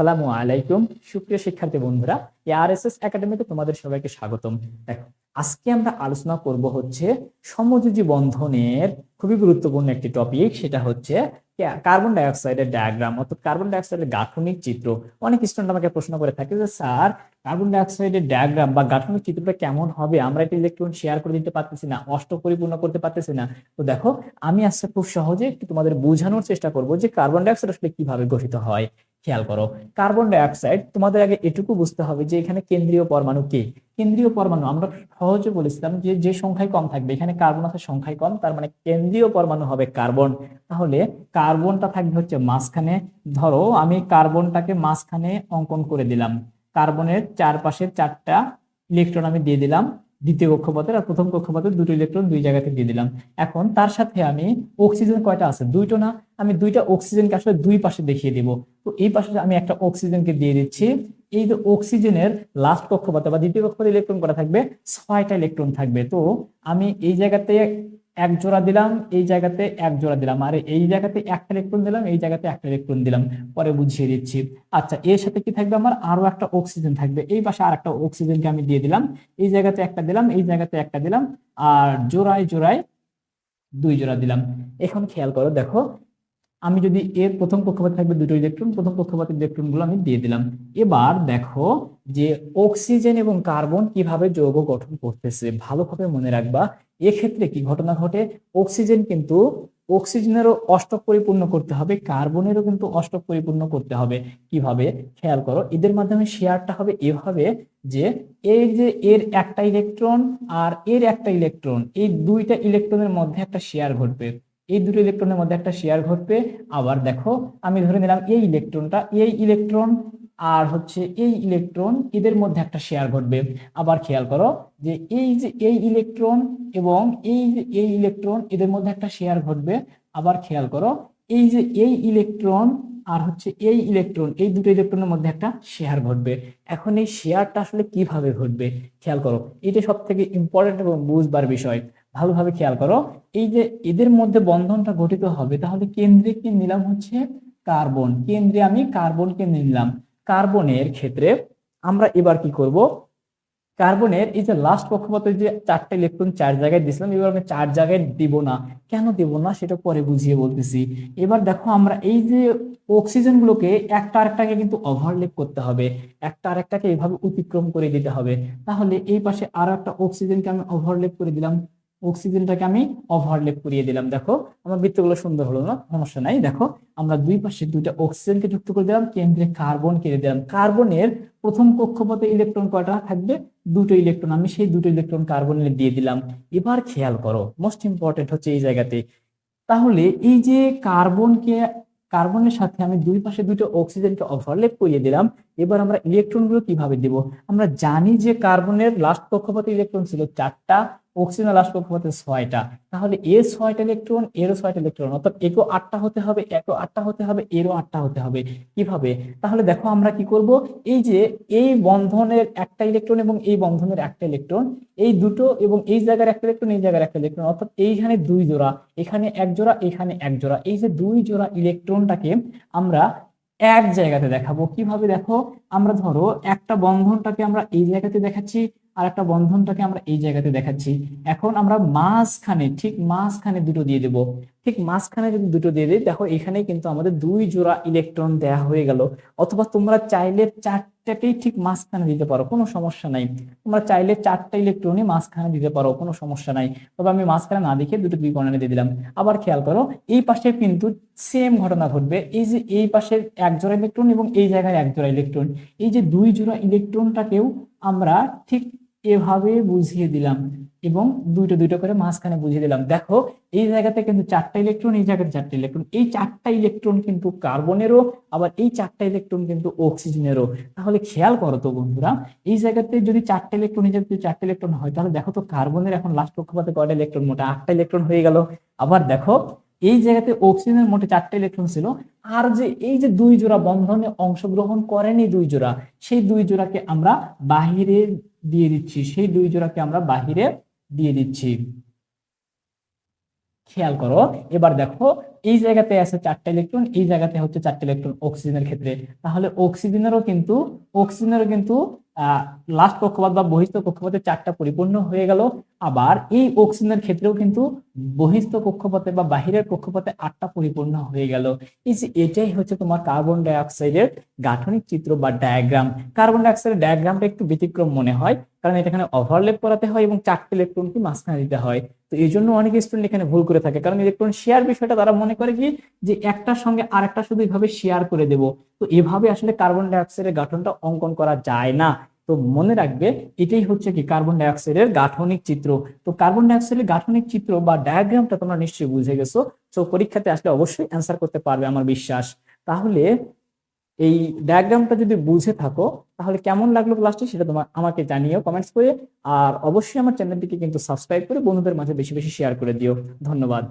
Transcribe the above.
আসসালামু আলাইকুম। সুপ্রিয় শিক্ষার্থী বন্ধুরা এআরএসএস একাডেমিতে তোমাদের সবাইকে স্বাগতম। দেখো আজকে আমরা আলোচনা করব হচ্ছে সমযোজী বন্ধনের খুবই গুরুত্বপূর্ণ একটি টপিক সেটা হচ্ছে কার্বন ডাইঅক্সাইডের ডায়াগ্রাম অর্থাৎ কার্বন ডাইঅক্সাইডের গাঠনিক চিত্র। অনেক স্টুডেন্ট আমাকে প্রশ্ন করে থাকে যে, স্যার কার্বন ডাইঅক্সাইডের ডায়াগ্রাম বা গাঠনিক চিত্রটা কেমন হবে? আমরা এটা ইলেকট্রন শেয়ার করে দিতে পারতেছি না অষ্ট পরিপূর্ণ করতে পারতেছি না। তো দেখো, আমি আজকে খুব সহজে একটু তোমাদের বোঝানোর চেষ্টা করব যে কার্বন ডাইঅক্সাইড আসলে কীভাবে গঠিত হয়। খেয়াল করো কার্বন ডাইঅক্সাইড তোমাদের আগে এটুকু বুঝতে হবে যে এখানে কেন্দ্রীয় পরমাণু কে? কেন্দ্রীয় পরমাণু, আমরা সহজে বলেছিলাম যে যে সংখ্যায় কম থাকবে, এখানে কার্বন আছে সংখ্যায় কম, তার মানে কেন্দ্রীয় পরমাণু হবে কার্বন তাহলে কার্বনটা থাকবে হচ্ছে মাঝখানে, ধরো আমি কার্বনটাকে মাঝখানে অঙ্কন করে দিলাম। কার্বনের চারপাশে চারটা ইলেকট্রন আমি দিয়ে দিলাম, দ্বিতীয় কক্ষপথের আর প্রথম কক্ষপথের দুটো ইলেকট্রন দুই জায়গাতে দিয়ে দিলাম। এখন তার সাথে আমি অক্সিজেন কয়টা আছে? দুইটো না? আমি দুইটা অক্সিজেনকে আসলে দুই পাশে দেখিয়ে দিব। তো এই পাশে আমি একটা অক্সিজেনকে দিয়ে দিচ্ছি এই যে অক্সিজেনের লাস্ট কক্ষপথে বা দ্বিতীয় কক্ষপথে ইলেকট্রন করা থাকবে? ছয়টা ইলেকট্রন থাকবে। তো আমি এই জায়গাতে এক জোড়া দিলাম, এই জায়গাতে এক জোড়া দিলাম। আর এই জায়গাতে একটা ইলেকট্রন দিলাম, এই জায়গাতে একটা ইলেকট্রন দিলাম। পরে বুঝিয়ে দিচ্ছি। আচ্ছা এর সাথে কি থাকবে আমার? আরও একটা অক্সিজেন থাকবে। এই পাশে আর একটা অক্সিজেনকে আমি দিয়ে দিলাম। এই জায়গাতে একটা দিলাম, এই জায়গাতে একটা দিলাম। আর জোড়ায় জোড়ায় দুই জোড়া দিলাম। এখন খেয়াল করো, দেখো আমি যদি এর প্রথম কক্ষপথে থাকবে দুটো ইলেকট্রন, প্রথম কক্ষপথের ইলেকট্রনগুলো আমি দিয়ে দিলাম। এবার দেখো যে অক্সিজেন এবং কার্বন কীভাবে যৌগ গঠন করতেছে, ভালোভাবে মনে রাখবা। এক্ষেত্রে কি ঘটনা ঘটে? অক্সিজেন কিন্তু অক্সিজেনেরও অষ্টক পরিপূর্ণ করতে হবে, কার্বনেরও কিন্তু অষ্টক পরিপূর্ণ করতে হবে। কীভাবে? খেয়াল করো, এদের মাধ্যমে শেয়ারটা হবে এভাবে যে এই যে এর একটা ইলেকট্রন আর এর একটা ইলেকট্রন, এই দুইটা ইলেকট্রনের মধ্যে একটা শেয়ার ঘটবে। এই দুটো ইলেকট্রনের মধ্যে একটা শেয়ার ঘটবে। আবার দেখো, আমি ধরে নিলাম এই ইলেকট্রনটা এই ইলেকট্রন আর হচ্ছে এই ইলেকট্রন এদের মধ্যে একটা শেয়ার ঘটবে। আবার খেয়াল করো যে এই যে এই ইলেকট্রন এবং এই যে এই ইলেকট্রন এদের মধ্যে একটা শেয়ার ঘটবে। আবার খেয়াল করো, এই যে এই ইলেকট্রন আর হচ্ছে এই ইলেকট্রন এই দুটো ইলেকট্রনের মধ্যে একটা শেয়ার ঘটবে। এখন এই শেয়ারটা আসলে কীভাবে ঘটবে? খেয়াল করো, এটা সব থেকে ইম্পর্টেন্ট এবং বুঝবার বিষয়। ভালোভাবে খেয়াল করো। এই যে এদের মধ্যে বন্ধনটা গঠিত হবে, তাহলে কেন্দ্রে কি নিলাম হচ্ছে? কার্বন। কেন্দ্রে আমি কার্বনকে নিলাম। কার্বনের ক্ষেত্রে আমরা এবার কি করব? কার্বনের এই যে লাস্ট কক্ষপথে যে চারটা ইলেকট্রন চার জায়গায় দিছিলাম এবার আমি চার জায়গায় দিব না। কেন দিব না সেটা পরে বুঝিয়ে বলতেছি। এবার দেখো আমরা এই যে অক্সিজেন গুলোকে একটা আরেকটাকে কিন্তু ওভারলেপ করতে হবে। একটা আরেকটাকে এভাবে অতিক্রম করে দিতে হবে। তাহলে এই পাশে আরও একটা অক্সিজেনকে আমি ওভারলেপ করে দিলাম। অক্সিজেনটাকে আমি ওভারলেপ করিয়ে দিলাম, দেখো। আমার বৃত্তগুলো সুন্দর হলো না, সমস্যা নাই, দেখো। আমরা দুই পাশে দুইটা অক্সিজেনকে যুক্ত করে দিলাম, কেন্দ্রে কার্বন কেড়ে দিলাম। কার্বনের প্রথম কক্ষপথে ইলেকট্রন কয়টা থাকবে? দুটো ইলেকট্রন আমি সেই দুটো ইলেকট্রন কার্বনে দিয়ে দিলাম। এবার খেয়াল করো মোস্ট ইম্পর্টেন্ট হচ্ছে এই জায়গাতে। তাহলে এই যে কার্বনকে কার্বনের সাথে আমি দুই পাশে দুটো অক্সিজেনকে ওভারলেপ করিয়ে দিলাম, এবার আমরা ইলেকট্রনগুলো কীভাবে দিব? আমরা জানি যে কার্বনের লাস্ট কক্ষপথে ইলেকট্রন ছিল চারটা অক্সিজেনের লাস্ট কক্ষপথে ছয়টা, তাহলে এর ছয়টা ইলেকট্রন এরও ছয়টা ইলেকট্রন অর্থাৎ একও আটটা হতে হবে, একও আটটা হতে হবে, এরও আটটা হতে হবে। কীভাবে? তাহলে দেখো আমরা কি করব? এই যে এই বন্ধনের একটা ইলেকট্রন এবং এই বন্ধনের একটা ইলেকট্রন এই দুটো এবং এই জায়গার একটা ইলেকট্রন এই জায়গার একটা ইলেকট্রন অর্থাৎ এইখানে দুই জোড়া, এখানে এক জোড়া, এখানে এক জোড়া। এই যে দুই জোড়া ইলেকট্রনটাকে আমরা এক জায়গাতে দেখাবো। কীভাবে দেখো? আমরা ধরো একটা বন্ধনটাকে আমরা এই জায়গাতে দেখাচ্ছি আর একটা বন্ধনটাকে আমরা এই জায়গাতে দেখাচ্ছি। এখন আমরা মাঝখানে, ঠিক মাঝখানে দুটো দিয়ে দেব। ঠিক মাঝখানে যদি দুটো দিয়ে দিই, দেখো এখানে কিন্তু আমাদের দুই জোড়া ইলেকট্রন দেয়া হয়ে গেল। অথবা তোমরা চাইলে চারটাকেই ঠিক মাঝখানে দিতে পারো, কোনো সমস্যা নাই। তোমরা চাইলে চারটা ইলেকট্রনই মাঝখানে দিতে পারো, কোনো সমস্যা নাই। তবে আমি মাঝখানে না দেখে দুটো দুই কর্নারে দিয়ে দিলাম। আবার খেয়াল করো, এই পাশে কিন্তু সেম ঘটনা ঘটবে। এই যে এই পাশে এক জোড়া ইলেকট্রন এবং এই জায়গায় এক জোড়া ইলেকট্রন এই যে দুই জোড়া ইলেকট্রনটাকেও আমরা ঠিক এভাবে বুঝিয়ে দিলাম এবং দুইটা দুইটা করে মাঝখানে বুঝিয়ে দিলাম। দেখো, এই জায়গাতে কিন্তু চারটা ইলেকট্রন এই জায়গাতে চারটা ইলেকট্রন এই চারটা ইলেকট্রন কিন্তু কার্বনেরও আবার এই চারটা ইলেকট্রন কিন্তু অক্সিজেনেরও তাহলে খেয়াল করো তো বন্ধুরা, এই জায়গাতে যদি চারটা ইলেকট্রন এই জায়গাতে চারটা ইলেকট্রন হয়, তাহলে দেখো তো কার্বনের এখন লাস্ট পক্ষপাতে কয়টা ইলেকট্রন মোটা আটটা ইলেকট্রন হয়ে গেল। আবার দেখো এই জায়গাতে অক্সিজেনের মোটে চারটা ইলেকট্রন ছিল। আর যে এই যে দুই জোড়া বন্ধনে অংশগ্রহণ করেনি দুই জোড়া, সেই দুই জোড়াকে আমরা বাহিরে দিয়ে দিচ্ছি, সেই দুই জোড়াকে আমরা বাহিরে দিয়ে দিচ্ছি। খেয়াল করো, এবার দেখো, এই জায়গাতে আছে চারটা ইলেকট্রন এই জায়গাতে হচ্ছে চারটা ইলেকট্রন অক্সিজেনের ক্ষেত্রে। তাহলে অক্সিজেনেরও কিন্তু অক্সিজেনেরও কিন্তু লাস্ট কক্ষপথ বা বহিস্থ কক্ষপথে চারটা পরিপূর্ণ হয়ে গেল। আবার এই অক্সিজেনের ক্ষেত্রেও কিন্তু বহিস্থ কক্ষপথে বা বাহিরের কক্ষপথে আটটা পরিপূর্ণ হয়ে গেল। এই যে এটাই হচ্ছে তোমার কার্বন ডাইঅক্সাইডের গাঠনিক চিত্র বা ডায়াগ্রাম কার্বন ডাইঅক্সাইডের ডায়াগ্রামটা একটু ব্যতিক্রম মনে হয়, কারণ এটা এখানে ওভারলেপ করাতে হয় এবং চারটে ইলেকট্রনকে মাঝখানে দিতে হয়। তো এই জন্য অনেক স্টুডেন্ট এখানে ভুল করে থাকে। কারণ ইলেকট্রন শেয়ার বিষয়টা তারা মনে করে কি? যে একটার সঙ্গে আরেকটা শুধু এইভাবে শেয়ার করে দেব। তো এভাবে আসলে কার্বন ডাইঅক্সাইডের গঠনটা অঙ্কন করা যায় না। তো মনে রাখবে, এটাই হচ্ছে কি কার্বন ডাইঅক্সাইডের গাঠনিক চিত্র। তো কার্বন ডাইঅক্সাইডের গাঠনিক চিত্র বা ডায়াগ্রামটা তোমরা নিশ্চয়ই বুঝে গেছো। তো পরীক্ষাতে আসলে অবশ্যই অ্যান্সার করতে পারবে আমার বিশ্বাস। তাহলে এই ডায়াগ্রামটা যদি বুঝে থাকো, তাহলে কেমন লাগল ক্লাসটি সেটা তোমার আমাকে জানিও কমেন্টস করে। আর অবশ্যই আমার চ্যানেলটিকে কিন্তু সাবস্ক্রাইব করে বন্ধুদের মাঝে বেশি বেশি শেয়ার করে দিও। ধন্যবাদ।